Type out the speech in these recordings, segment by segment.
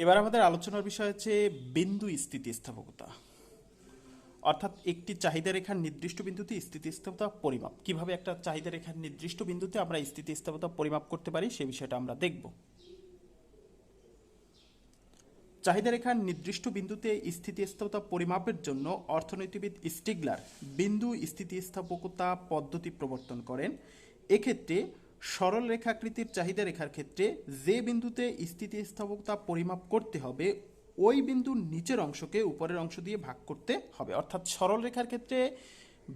এবার আমাদের আলোচনার বিষয় হচ্ছে বিন্দু স্থিতিস্থাপকতা। অর্থাৎ একটি চাহিদা রেখার নির্দিষ্ট বিন্দুতে স্থিতিস্থাপকতা পরিমাপ। কীভাবে একটা চাহিদা রেখার নির্দিষ্ট বিন্দুতে আমরা স্থিতিস্থাপকতা পরিমাপ করতে পারি সে বিষয়টা আমরা দেখব। চাহিদা রেখার নির্দিষ্ট বিন্দুতে স্থিতিস্থাপকতা পরিমাপের জন্য অর্থনীতিবিদ স্টিগলার বিন্দু স্থিতিস্থাপকতা পদ্ধতি প্রবর্তন করেন। এক্ষেত্রে সরল রেখাকৃতির চাহিদা রেখার ক্ষেত্রে যে বিন্দুতে স্থিতিস্থাপকতা পরিমাপ করতে হবে, ওই বিন্দুর নিচের অংশকে উপরের অংশ দিয়ে ভাগ করতে হবে। অর্থাৎ সরল রেখার ক্ষেত্রে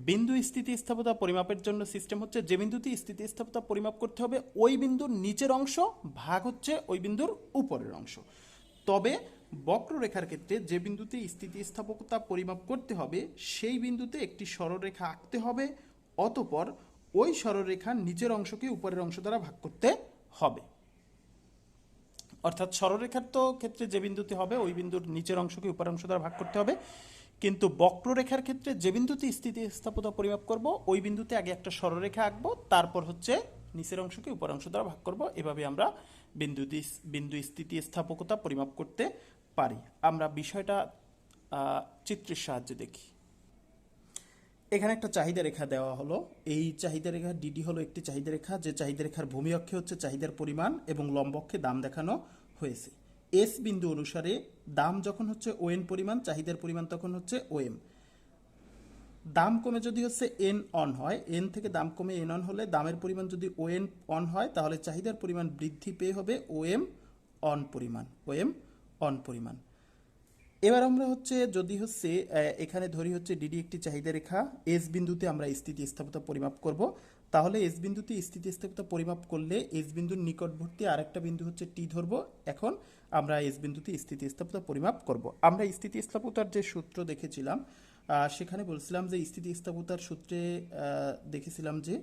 বিন্দু স্থিতিস্থাপকতা পরিমাপের জন্য সিস্টেম হচ্ছে যে বিন্দুতে স্থিতিস্থাপকতা পরিমাপ করতে হবে, ওই বিন্দুর নিচের অংশ ভাগ হচ্ছে ওই বিন্দুর উপরের অংশ। তবে বক্ররেখার ক্ষেত্রে যে বিন্দুতে স্থিতিস্থাপকতা পরিমাপ করতে হবে, সেই বিন্দুতে একটি সরলরেখা আঁকতে হবে, অতপর ওই সরলরেখার নিচের অংশকে উপরের অংশ দ্বারা ভাগ করতে হবে। অর্থাৎ সরলরেখার তো ক্ষেত্রে যে বিন্দুতে হবে, ওই বিন্দুর নিচের অংশকে উপরের অংশ দ্বারা ভাগ করতে হবে। কিন্তু বক্ররেখার ক্ষেত্রে যে বিন্দুতে স্থিতিস্থাপকতা পরিমাপ করব, ওই বিন্দুতে আগে একটা সরলরেখা আঁকবো, তারপর হচ্ছে নিচের অংশকে উপর অংশ দ্বারা ভাগ করব। এভাবে আমরা বিন্দু বিন্দু স্থিতিস্থাপকতা পরিমাপ করতে পারি। আমরা বিষয়টা চিত্রের সাহায্যে দেখি। এখানে একটা চাহিদা রেখা দেওয়া হলো। এই চাহিদা রেখা ডিডি হলো একটি চাহিদা রেখা, যে চাহিদা রেখার ভূমি অক্ষে হচ্ছে চাহিদার পরিমাণ এবং লম্ব অক্ষে দাম দেখানো হয়েছে। এস বিন্দু অনুসারে দাম যখন হচ্ছে ওএন পরিমাণ, চাহিদার পরিমাণ তখন হচ্ছে ওএম দাম কমে যদি হচ্ছে এন অন হয় এন থেকে দাম কমে এন অন হলে দামের পরিমাণ যদি ও এন অন হয়, তাহলে চাহিদার পরিমাণ বৃদ্ধি পেয়ে হবে ও এম অন পরিমাণ ও এম অন পরিমাণ। এবার আমরা হচ্ছে যদি হচ্ছে এখানে ধরি হচ্ছে ডিডি একটি চাহিদা রেখা এস বিন্দুতে আমরা স্থিতিস্থাপকতা পরিমাপ করব। তাহলে এস বিন্দুতে স্থিতিস্থাপকতা পরিমাপ করলে এস বিন্দুর নিকটবর্তী আরেকটা বিন্দু হচ্ছে টি ধরবো। এখন আমরা এস বিন্দুতে স্থিতিস্থাপকতা পরিমাপ করব। আমরা স্থিতিস্থাপকতার যে সূত্র দেখেছিলাম সেখানে বলছিলাম যে স্থিতিস্থাপকতার সূত্রে দেখেছিলাম যে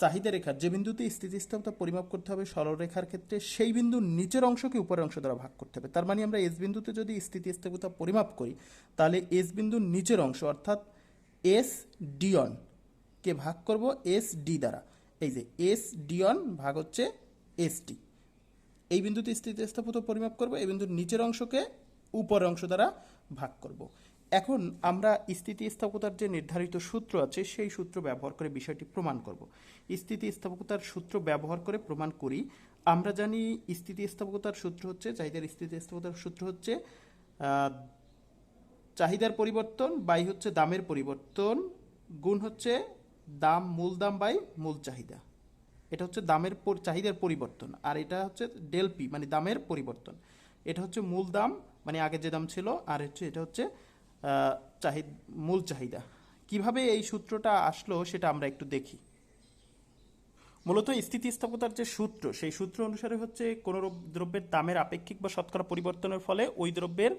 চাহিদা রেখার যে বিন্দুতে স্থিতিস্থাপকতা পরিমাপ করতে হবে সরলরেখার ক্ষেত্রে, সেই বিন্দুর নিচের অংশকে উপরের অংশ দ্বারা ভাগ করতে হবে। তার মানে আমরা এস বিন্দুতে যদি স্থিতিস্থাপকতা পরিমাপ করি, তাহলে এস বিন্দুর নিচের অংশ অর্থাৎ এস ডিয়ন কে ভাগ করব এস ডি দ্বারা। এই যে এস ডিয়ন ভাগ হচ্ছে এস টি এই বিন্দুতে স্থিতিস্থাপকতা পরিমাপ করব, এই বিন্দুর নিচের অংশকে উপরের অংশ দ্বারা ভাগ করব। এখন আমরা স্থিতিস্থাপকতার যে নির্ধারিত সূত্র আছে, সেই সূত্র ব্যবহার করে বিষয়টি প্রমাণ করব। স্থিতিস্থাপকতার সূত্র ব্যবহার করে প্রমাণ করি। আমরা জানি স্থিতিস্থাপকতার সূত্র হচ্ছে, চাহিদার স্থিতিস্থাপকতার সূত্র হচ্ছে চাহিদার পরিবর্তন বাই হচ্ছে দামের পরিবর্তন গুণ হচ্ছে দাম, মূল দাম বাই মূল চাহিদা। এটা হচ্ছে দামের চাহিদার পরিবর্তন। আর এটা হচ্ছে ডেলপি মানে দামের পরিবর্তন। এটা হচ্ছে মূল দাম মানে আগে যে দাম ছিল, আর হচ্ছে এটা হচ্ছে চাহিদ, মূল চাহিদা। কীভাবে এই সূত্রটা আসলো সেটা আমরা একটু দেখি। মূলত স্থিতিস্থাপকতার যে সূত্র, সেই সূত্র অনুসারে হচ্ছে কোনো রব- দ্রব্যের দামের আপেক্ষিক বা শতকরা পরিবর্তনের ফলে ওই দ্রব্যের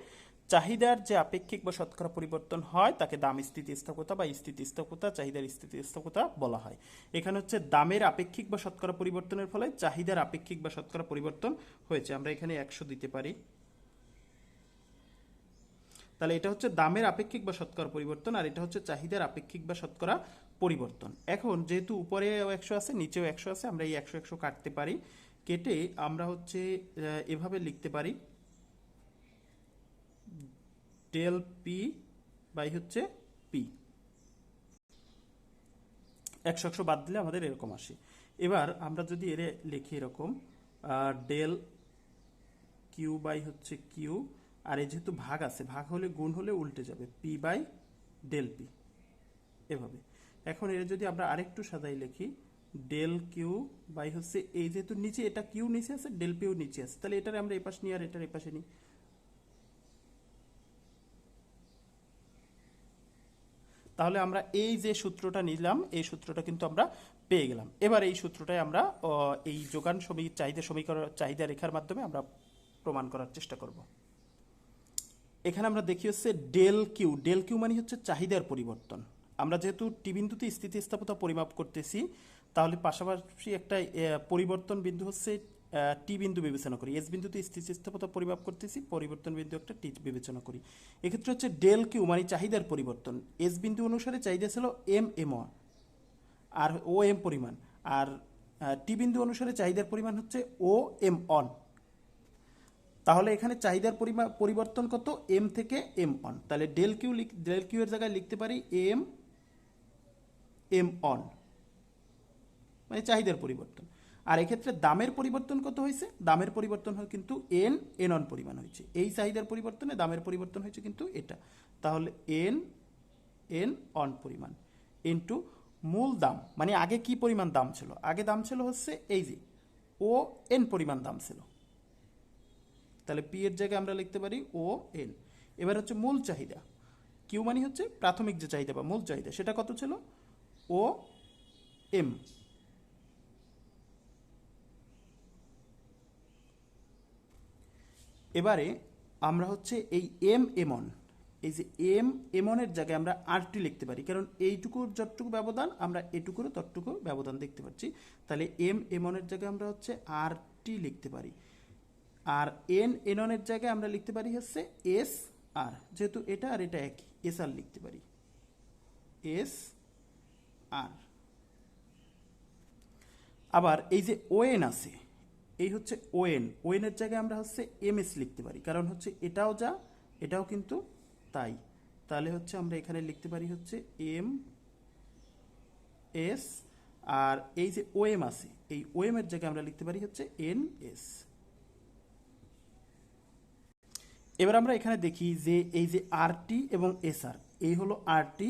চাহিদার যে আপেক্ষিক বা শতকরা পরিবর্তন হয়, তাকে দাম স্থিতিস্থাপকতা বা স্থিতিস্থাপকতা, চাহিদার স্থিতিস্থাপকতা বলা হয়। এখানে হচ্ছে দামের আপেক্ষিক বা শতকরা পরিবর্তনের ফলে চাহিদার আপেক্ষিক বা শতকরা পরিবর্তন হয়েছে। আমরা এখানে একশো দিতে পারি। তাহলে এটা হচ্ছে দামের আপেক্ষিক বা শতকরা পরিবর্তন, আর এটা হচ্ছে চাহিদার আপেক্ষিক বা শতকরা পরিবর্তন। এখন যেহেতু উপরেও একশো আছে, নিচেও একশো আছে, আমরা এই একশো একশো কাটতে পারি, কেটে আমরা হচ্ছে এভাবে লিখতে পারি ডেল পি বাই হচ্ছে পি একশো একশো বাদ দিলে আমাদের এরকম আসে। এবার আমরা যদি এর লিখি এরকম ডেল কিউ বাই হচ্ছে কিউ আর এই যেহেতু ভাগ আছে, ভাগ হলে গুণ হলে উল্টে যাবে পি বাই ডেল পি এভাবে। এখন এর যদি আমরা আরেকটু সাজাই লিখি ডেল কিউ বাই হচ্ছে এই যেহেতু নিচে, এটা কিউ নিচে আছে ডেল পিউ নিচে আছে। তাহলে এটার আমরা এপাশ নিই আর এটার এপাশে নিই। তাহলে আমরা এই যে সূত্রটা নিলাম, এই সূত্রটা কিন্তু আমরা পেয়ে গেলাম। এবার এই সূত্রটাই আমরা এই যোগান সমী, চাহিদা সমীকরণ, চাহিদা রেখার মাধ্যমে আমরা প্রমাণ করার চেষ্টা করব। এখানে আমরা দেখি হচ্ছে ডেল কিউ ডেল কিউ মানে হচ্ছে চাহিদার পরিবর্তন। আমরা যেহেতু টি বিন্দুতে পরিমাপ করতেছি, তাহলে পাশাপাশি একটা পরিবর্তন বিন্দু হচ্ছে টি বিন্দু বিবেচনা করি। এস বিন্দুতে স্থিতিস্থাপকতা পরিমাপ করতেছি, পরিবর্তন বিন্দু একটা টি বিবেচনা করি। এক্ষেত্রে হচ্ছে ডেল কিউ মানে চাহিদার পরিবর্তন। এস বিন্দু অনুসারে চাহিদা ছিল এম এম আর ও এম পরিমাণ। আর টি বিন্দু অনুসারে চাহিদার পরিমাণ হচ্ছে ও এম অন তাহলে এখানে চাহিদার পরিবর্তন কত? এম থেকে এম অন তাহলে ডেল কিউ ডেল কিউ এর জায়গায় লিখতে পারি এম এম অন মানে চাহিদার পরিবর্তন। আর এক্ষেত্রে দামের পরিবর্তন কত হয়েছে? দামের পরিবর্তন হয় কিন্তু এন এন অন পরিমাণ হয়েছে। এই চাহিদার পরিবর্তনে দামের পরিবর্তন হয়েছে কিন্তু এটা। তাহলে এন এন অন পরিমাণ। ইন্টু মূল দাম। মানে আগে কি পরিমাণ দাম ছিল? আগে দাম ছিল হচ্ছে এই যে ও এন পরিমাণ দাম ছিল। তাহলে পি এর জায়গায় আমরা লিখতে পারি ও এন এবার হচ্ছে মূল চাহিদা। কিউ মানে হচ্ছে প্রাথমিক যে চাহিদা বা মূল চাহিদা, সেটা কত ছিল? ও এম এবারে আমরা হচ্ছে এই এম এমন এই যে এম এমনের জায়গায় আমরা আরটি লিখতে পারি, কারণ এইটুকুর যতটুকু ব্যবধান, আমরা এটুকুরও ততটুকু ব্যবধান দেখতে পাচ্ছি। তাহলে এম এমনের জায়গায় আমরা হচ্ছে আরটি লিখতে পারি। আর এন এননের জায়গায় আমরা লিখতে পারি হচ্ছে এস আর যেহেতু এটা আর এটা একই এস আর লিখতে পারি। এস আর আবার এই যে ওএন আছে, এই হচ্ছে ওএন ওএনের জায়গায় আমরা হচ্ছে এম এস লিখতে পারি, কারণ হচ্ছে এটাও যা, এটাও কিন্তু তাই। তাহলে হচ্ছে আমরা এখানে লিখতে পারি হচ্ছে এম এস আর এই যে ওএম আছে, এই ওএম এর জায়গায় আমরা লিখতে পারি হচ্ছে এন এস এবার আমরা এখানে দেখি যে এই যে আরটি এবং এসআর এই হলো আরটি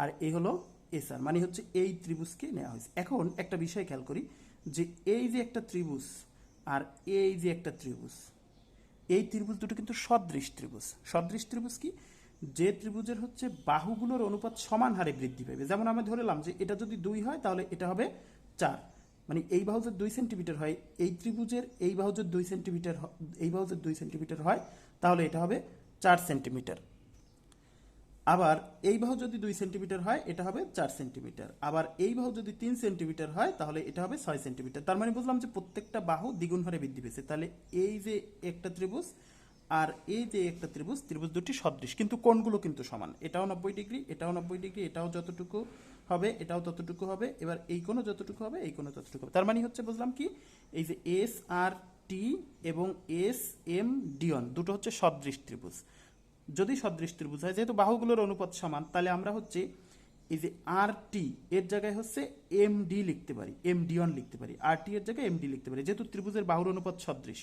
আর এই হলো এসআর মানে হচ্ছে এই ত্রিভুজকে নেওয়া হয়েছে। এখন একটা বিষয় খেয়াল করি যে এই যে একটা ত্রিভুজ আর এই যে একটা ত্রিভুজ, এই ত্রিভুজ দুটো কিন্তু সদৃশ ত্রিভুজ। সদৃশ ত্রিভুজ কি? যে ত্রিভুজের হচ্ছে বাহুগুলোর অনুপাত সমান হারে বৃদ্ধি পাবে যেমন আমরা ধরলাম যে এটা যদি দুই হয় তাহলে এটা হবে চার। মানে এই বাহু যদি দুই সেন্টিমিটার হয়, এই ত্রিভুজের এই বাহু যদি দুই সেন্টিমিটার এই বাহু যদি দুই সেন্টিমিটার হয়, তাহলে এটা হবে চার সেন্টিমিটার। আবার এই বাহু যদি দুই সেন্টিমিটার হয়, এটা হবে চার সেন্টিমিটার। আবার এই বাহু যদি তিন সেন্টিমিটার হয়, তাহলে এটা হবে ছয় সেন্টিমিটার। তার মানে বুঝলাম যে প্রত্যেকটা বাহু দ্বিগুণ হারে বৃদ্ধি পেয়েছে। তাহলে এই যে একটা ত্রিভুজ আর এই যে একটা ত্রিভুজ ত্রিভুজ দুটি সদৃশ, কিন্তু কোণগুলো কিন্তু সমান। এটাও নব্বই ডিগ্রি, এটাও নব্বই ডিগ্রি, এটাও যতটুকু হবে, এটাও ততটুকু হবে, এবার এই কোনো যতটুকু হবে, এই কোনো ততটুকু হবে। তার মানে হচ্ছে বুঝলাম কি, এই যে এস আর টি এবং এস এম ডিওন দুটো হচ্ছে সদৃশ ত্রিভুজ। যদি সদৃশ ত্রিভুজ হয়, যেহেতু বাহুগুলোর অনুপাত সমান, তাহলে আমরা হচ্ছে এই যে আর টি এর জায়গায় হচ্ছে এম ডি লিখতে পারি এম ডিওন লিখতে পারি আর টি এর জায়গায় এম ডি লিখতে পারি, যেহেতু ত্রিভুজের বাহুর অনুপাত সদৃশ।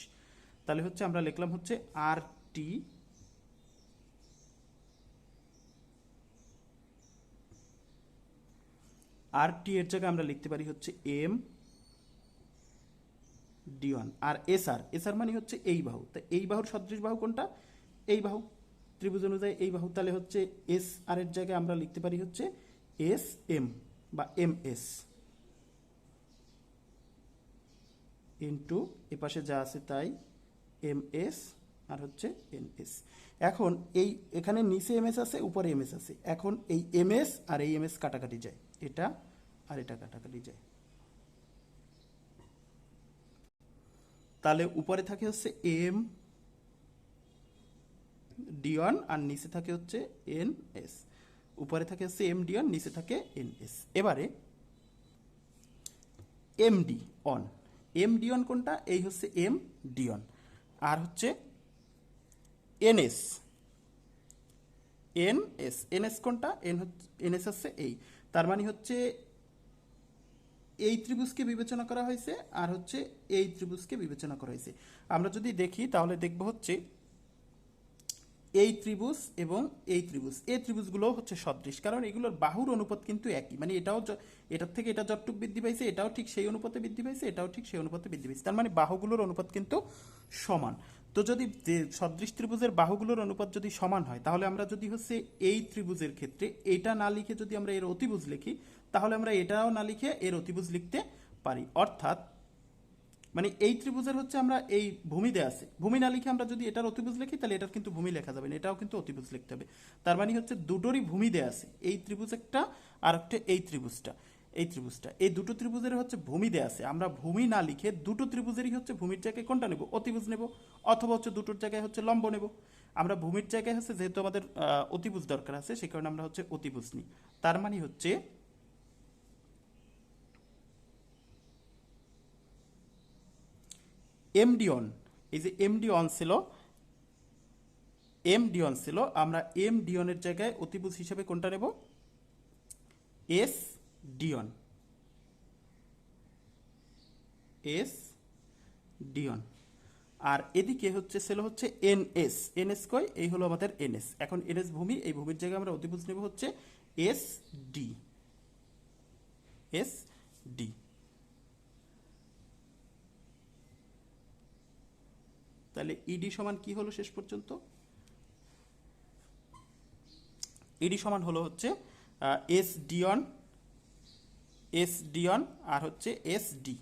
তাহলে হচ্ছে আমরা লিখলাম হচ্ছে আর টি আর টি এর জায়গায় আমরা লিখতে পারি হচ্ছে M D one R S R S R মানে হচ্ছে এই বাহু। তা এই বাহুর সদৃশ বাহু কোনটা? এই বাহু। ত্রিভুজ অনুযায়ী এই বাহু, তাহলে হচ্ছে এস আর এর জায়গায় আমরা লিখতে পারি হচ্ছে এস এম বা এম এস ইন্টু এপাশে যা আছে তাই এম এস আর হচ্ছে এন এস এখন এই, এখানে নিচে এম এস আছে, উপরে এম এস আছে। এখন এই এম এস আর এই এম এস কাটাকাটি যায়। এটা আর এটা কাটাকাটি যায়। তাহলে উপরে থাকে হচ্ছে এম ডিওয়ান আর নিচে থাকে হচ্ছে এন এস উপরে থাকে হচ্ছে এম ডিওয়ান নিচে থাকে এন এস এবারে MD one M D one কোনটা? এই হচ্ছে এম ডিওন আর হচ্ছে N S N S N S কোনটা? এন এনএস হচ্ছে এই। তার মানে হচ্ছে এই ত্রিভুজকে বিবেচনা করা হয়েছে আর হচ্ছে এই ত্রিভুজকে বিবেচনা করা হয়েছে। আমরা যদি দেখি, তাহলে দেখব হচ্ছে এই ত্রিভুজ এবং এই ত্রিভুজ। এই ত্রিভুজগুলো হচ্ছে সদৃশ, কারণ এগুলোর বাহুর অনুপাত কিন্তু একই। মানে এটাও এটার থেকে এটা যতটুক বৃদ্ধি পাইছে, এটাও ঠিক সেই অনুপাতে বৃদ্ধি পাইছে, এটাও ঠিক সেই অনুপাতে বৃদ্ধি পাইছে। তার মানে বাহুগুলোর অনুপাত কিন্তু সমান। তো যদি সদৃশ ত্রিভুজের বাহুগুলোর অনুপাত যদি সমান হয়, তাহলে আমরা যদি হচ্ছে এই ত্রিভুজের ক্ষেত্রে এটা না লিখে যদি আমরা এর অতিভুজ লিখি তাহলে আমরা এটাও না লিখে এর অতিভুজ লিখতে পারি। অর্থাৎ মানে এই ত্রিভুজের হচ্ছে আমরা এই ভূমি দেয়া আছে। ভূমি না লিখে আমরা যদি এটার অতিভুজ লিখি, তাহলে এটার কিন্তু ভূমি লেখা যাবে না, এটাও কিন্তু অতিভুজ লিখতে হবে। তার মানে হচ্ছে দুটোরই ভূমি দেয়া আছে। এই ত্রিভুজ একটা, আর একটা এই ত্রিভুজটা এই ত্রিভুজটা। এই দুটো ত্রিভুজের হচ্ছে ভূমি দেয়া আছে। আমরা ভূমি না লিখে দুটো ত্রিভুজেরই হচ্ছে ভূমির জায়গায় কোনটা নেব? অতিভুজ নেব, অথবা হচ্ছে দুটোর জায়গায় হচ্ছে লম্ব নেব। আমরা ভূমির জায়গায় হচ্ছে যেহেতু আমাদের অতিভুজ দরকার আছে সেই কারণে আমরা হচ্ছে অতিভুজ নিই। তার মানে হচ্ছে এমডিওন এই যে এম ডি অন ছিল এম ডিওন ছিল, আমরা এম ডিওনের জায়গায় অতিভুজ হিসেবে কোনটা নেব? এস ডিওন এস ডিওন আর এদিকে হচ্ছে, ছিল হচ্ছে এন এস এন এস কয়? এই হলো আমাদের এন এস এখন এন এস ভূমি, এই ভূমির জায়গায় আমরা অতিভুজ নেব হচ্ছে এস ডি এস ডি তাহলে ইডি সমান কি হলো শেষ পর্যন্ত? ইডি সমান হলো হচ্ছে এস ডিওন এস ডিওন আর হচ্ছে এস ডি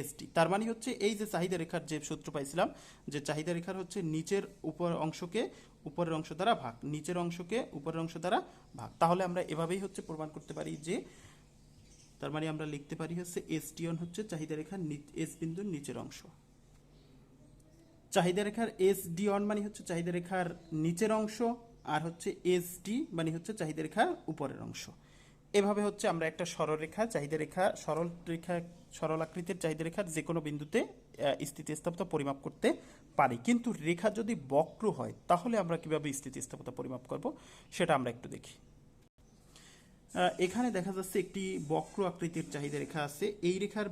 এস ডি তার মানে হচ্ছে এই যে চাহিদা রেখার যে সূত্র পাইছিলাম, যে চাহিদা রেখার হচ্ছে নিচের উপর অংশকে উপরের অংশ দ্বারা ভাগ, নিচের অংশকে উপরের অংশ দ্বারা ভাগ। তাহলে আমরা এভাবেই হচ্ছে প্রমাণ করতে পারি যে, তার মানে আমরা লিখতে পারি হচ্ছে এস ডিওন হচ্ছে চাহিদা রেখার এস বিন্দুর নিচের অংশ। চাহিদা রেখার এস ডি অন মানে হচ্ছে চাহিদা রেখার নিচের অংশ আর হচ্ছে এস ডি মানে হচ্ছে চাহিদা রেখার উপরের অংশ। এভাবে হচ্ছে আমরা একটা সরল সরলরেখা চাহিদা রেখা সরল রেখা সরল আকৃতির চাহিদা রেখার যে কোনো বিন্দুতে আহ, স্থিতিস্থাপকতা পরিমাপ করতে পারি। কিন্তু রেখা যদি বক্র হয় তাহলে আমরা কীভাবে স্থিতিস্থাপকতা পরিমাপ করব সেটা আমরা একটু দেখি। এখানে দেখা যাচ্ছে একটি বক্র আকৃতির চাহিদা রেখা আছে। এই রেখার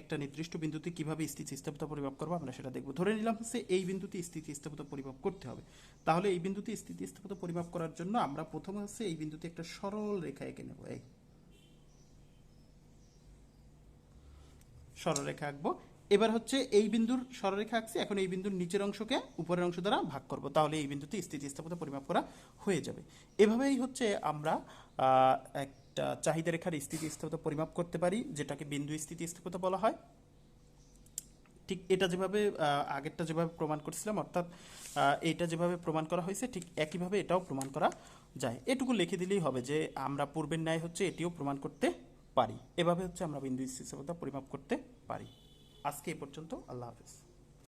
একটা নির্দিষ্ট বিন্দুতে কীভাবে স্থিতিস্থাপকতা পরিমাপ করব আমরা সেটা দেখব। ধরে নিলাম হচ্ছে এই বিন্দুতে স্থিতিস্থাপকতা পরিমাপ করতে হবে। তাহলে এই বিন্দুতে স্থিতিস্থাপকতা পরিমাপ করার জন্য আমরা প্রথমে হচ্ছে এই বিন্দুতে একটা সরল রেখা এঁকে নেব। এই সরলরেখা আঁকবো। এবার হচ্ছে এই বিন্দুর সরলরেখা আঁকছি, এখন এই বিন্দুর নিচের অংশকে উপরের অংশ দ্বারা ভাগ করব। তাহলে এই বিন্দুতে স্থিতিস্থাপকতা পরিমাপ করা হয়ে যাবে। এভাবেই হচ্ছে আমরা একটা চাহিদা রেখার স্থিতিস্থাপকতা পরিমাপ করতে পারি, যেটাকে বিন্দু স্থিতিস্থাপকতা বলা হয়। ঠিক এটা যেভাবে আগেরটা যেভাবে প্রমাণ করছিলাম, অর্থাৎ এইটা যেভাবে প্রমাণ করা হয়েছে, ঠিক একইভাবে এটাও প্রমাণ করা যায়। এটুকু লিখে দিলেই হবে যে, আমরা পূর্বের ন্যায় হচ্ছে এটিও প্রমাণ করতে পারি। এভাবে হচ্ছে আমরা বিন্দু স্থিতিস্থাপকতা পরিমাপ করতে পারি। আজকে এ পর্যন্ত, আল্লাহ হাফিজ।